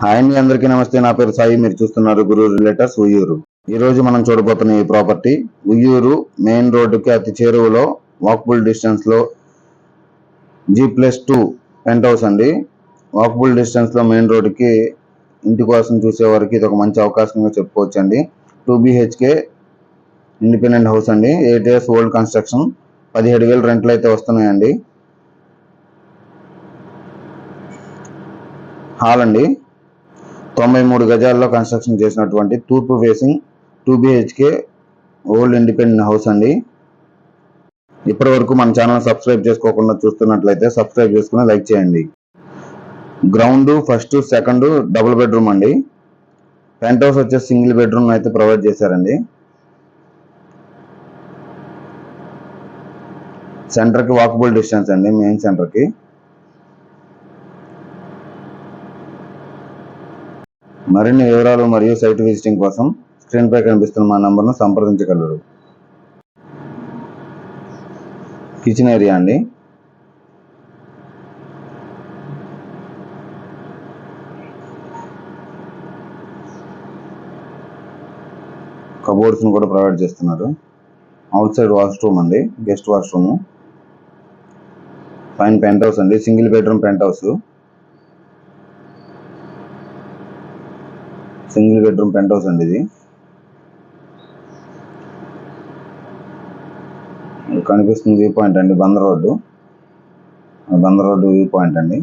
Hi అండి అందరికీ నమస్తే. నా పేరు సాయి. మీరు చూస్తున్నారు గురు రిలేటర్స్ ఉయ్యూరు. ఈ రోజు మనం చూడబోతున్న ఈ ప్రాపర్టీ ఉయ్యూరు మెయిన్ రోడ్డుకి అతి చేరువలో వాక్బుల్ డిస్టెన్స్లో G plus two penthouse అండి. వాక్బుల్ డిస్టెన్స్లో మెయిన్ రోడ్డుకి ఇంటి కోసం చూసే వారికి ఇది ఒక మంచి అవకాశంగా చెప్పుకోవచ్చు అండి టూ బిహెచ్కే ఇండిపెండెంట్ హౌస్ అండి. Eight years old construction. పదిహేడు వేలు రెంట్లు అయితే వస్తున్నాయండి. హాల్ అండి. తొంభై మూడు గజాల్లో కన్స్ట్రక్షన్ చేసినటువంటి తూర్పు facing two BHK old independent house అండి. ఇప్పటి వరకు మన ఛానల్ సబ్స్క్రైబ్ చేసుకోకుండా చూస్తున్నట్లయితే సబ్స్క్రైబ్ చేసుకుని లైక్ చేయండి. Ground first second double bedroom అండి. పెంట్ హౌస్ వచ్చేసి సింగిల్ బెడ్రూమ్ అయితే ప్రొవైడ్ చేశారండి. సెంటర్కి వాకబుల్ డిస్టెన్స్ అండి మెయిన్ సెంటర్కి మరిన్ని వివరాలు మరియు సైట్ విజిటింగ్ కోసం స్క్రీన్పై కనిపిస్తున్న మా నంబర్ను సంప్రదించగలరు. కిచెన్ ఏరియా అండి. కబోర్డ్స్ని కూడా ప్రొవైడ్ చేస్తున్నారు. అవుట్ సైడ్ వాష్రూమ్ అండి గెస్ట్ వాష్రూమ్. పైన పెంట్ హౌస్ అండి single bedroom penthouse. Single bedroom penthouse అండి ఇది. కనిపిస్తుంది వ్యూ పాయింట్ అండి Bandar road. Bandar road view point అండి.